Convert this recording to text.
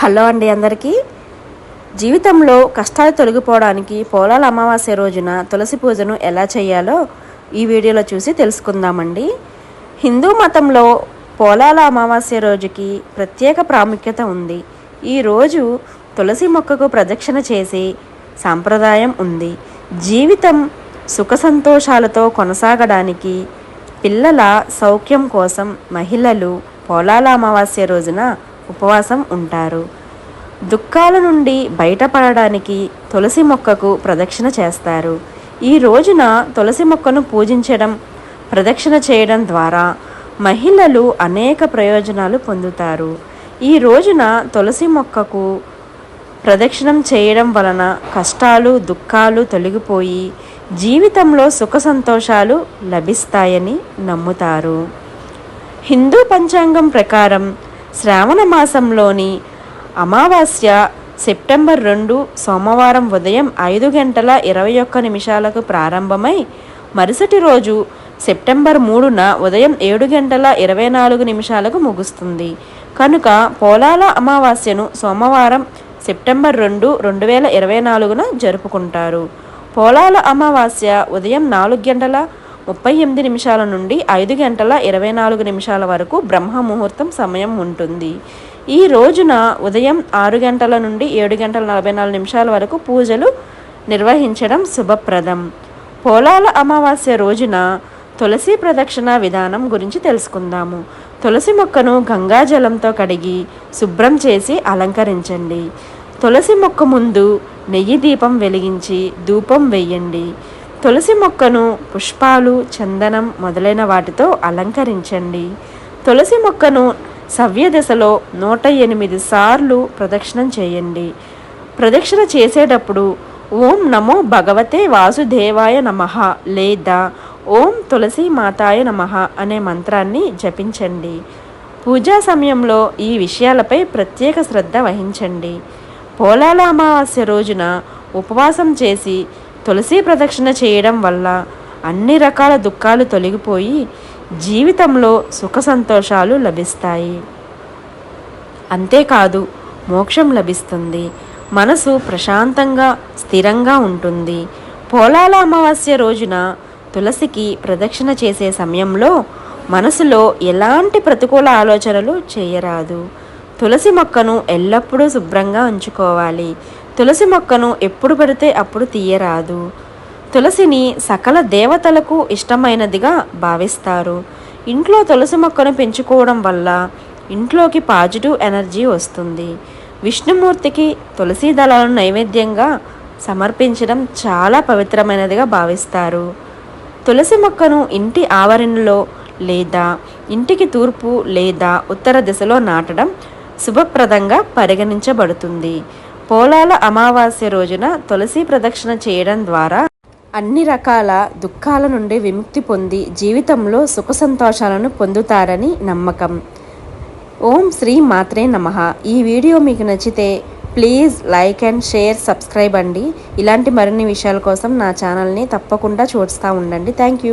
Hello అండి అందరికీ. జీవితంలో కష్టాలు తొలగిపోవడానికి పోలాల అమావాస్య రోజున తులసి పూజను ఎలా చేయాలో ఈ వీడియోలో చూసి తెలుసుకుందామండి. హిందూ మతంలో పోలాల అమావాస్య రోజుకి ప్రత్యేక ప్రాముఖ్యత ఉంది. ఈ రోజు తులసి మొక్కకు ప్రదక్షిణ చేసి సాంప్రదాయం ఉంది. జీవితం సుఖ సంతోషాలతో కొనసాగడానికి పిల్లల సౌఖ్యం కోసం మహిళలు పోలాల అమావాస్య రోజున ఉపవాసం ఉంటారు. దుఃఖాల నుండి బయటపడడానికి తులసి మొక్కకు ప్రదక్షిణ చేస్తారు. ఈ రోజున తులసి మొక్కను పూజించడం ప్రదక్షిణ చేయడం ద్వారా మహిళలు అనేక ప్రయోజనాలు పొందుతారు. ఈ రోజున తులసి మొక్కకు ప్రదక్షిణం చేయడం వలన కష్టాలు దుఃఖాలు తొలగిపోయి జీవితంలో సుఖ సంతోషాలు లభిస్తాయని నమ్ముతారు. హిందూ పంచాంగం ప్రకారం శ్రావణ మాసంలోని అమావాస్య సెప్టెంబర్ రెండు సోమవారం ఉదయం ఐదు గంటల ఇరవై ఒక్క నిమిషాలకు ప్రారంభమై మరుసటి రోజు సెప్టెంబర్ మూడున ఉదయం ఏడు గంటల ఇరవై నాలుగు నిమిషాలకు ముగుస్తుంది. కనుక పోలాల అమావాస్యను సోమవారం సెప్టెంబర్ రెండు రెండు వేల ఇరవై నాలుగున జరుపుకుంటారు. పోలాల అమావాస్య ఉదయం నాలుగు గంటల ముప్పై ఎనిమిది నిమిషాల నుండి ఐదు గంటల ఇరవై నాలుగు నిమిషాల వరకు బ్రహ్మ ముహూర్తం సమయం ఉంటుంది. ఈ రోజున ఉదయం ఆరు గంటల నుండి ఏడు గంటల నలభై నాలుగు నిమిషాల వరకు పూజలు నిర్వహించడం శుభప్రదం. పోలాల అమావాస్య రోజున తులసి ప్రదక్షిణ విధానం గురించి తెలుసుకుందాము. తులసి మొక్కను గంగాజలంతో కడిగి శుభ్రం చేసి అలంకరించండి. తులసి మొక్క ముందు నెయ్యి దీపం వెలిగించి ధూపం వేయండి. తులసి మొక్కను పుష్పాలు చందనం మొదలైన వాటితో అలంకరించండి. తులసి మొక్కను సవ్య దశలో నూట ఎనిమిది సార్లు ప్రదక్షిణం చేయండి. ప్రదక్షిణ చేసేటప్పుడు ఓం నమో భగవతే వాసుదేవాయ నమః లేదా ఓం తులసి మాతాయ నమః అనే మంత్రాన్ని జపించండి. పూజా సమయంలో ఈ విషయాలపై ప్రత్యేక శ్రద్ధ వహించండి. పోలాల అమావాస్య రోజున ఉపవాసం చేసి తులసి ప్రదక్షిణ చేయడం వల్ల అన్ని రకాల దుఃఖాలు తొలగిపోయి జీవితంలో సుఖ సంతోషాలు లభిస్తాయి. అంతేకాదు మోక్షం లభిస్తుంది. మనసు ప్రశాంతంగా స్థిరంగా ఉంటుంది. పోలాల అమావాస్య రోజున తులసికి ప్రదక్షిణ చేసే సమయంలో మనసులో ఎలాంటి ప్రతికూల ఆలోచనలు చేయరాదు. తులసి మొక్కను ఎల్లప్పుడూ శుభ్రంగా ఉంచుకోవాలి. తులసి మొక్కను ఎప్పుడు పెడితే అప్పుడు తీయరాదు. తులసిని సకల దేవతలకు ఇష్టమైనదిగా భావిస్తారు. ఇంట్లో తులసి మొక్కను పెంచుకోవడం వల్ల ఇంట్లోకి పాజిటివ్ ఎనర్జీ వస్తుంది. విష్ణుమూర్తికి తులసి దళాలను నైవేద్యంగా సమర్పించడం చాలా పవిత్రమైనదిగా భావిస్తారు. తులసి మొక్కను ఇంటి ఆవరణలో లేదా ఇంటికి తూర్పు లేదా ఉత్తర దిశలో నాటడం శుభప్రదంగా పరిగణించబడుతుంది. పోలాల అమావాస్య రోజున తులసి ప్రదక్షిణ చేయడం ద్వారా అన్ని రకాల దుఃఖాల నుండి విముక్తి పొంది జీవితంలో సుఖ సంతోషాలను పొందుతారని నమ్మకం. ఓం శ్రీ మాత్రే నమః. ఈ వీడియో మీకు నచ్చితే please like and share subscribe అండి. ఇలాంటి మరిన్ని విషయాల కోసం నా ఛానల్ని తప్పకుండా చూస్తూ ఉండండి. Thank you.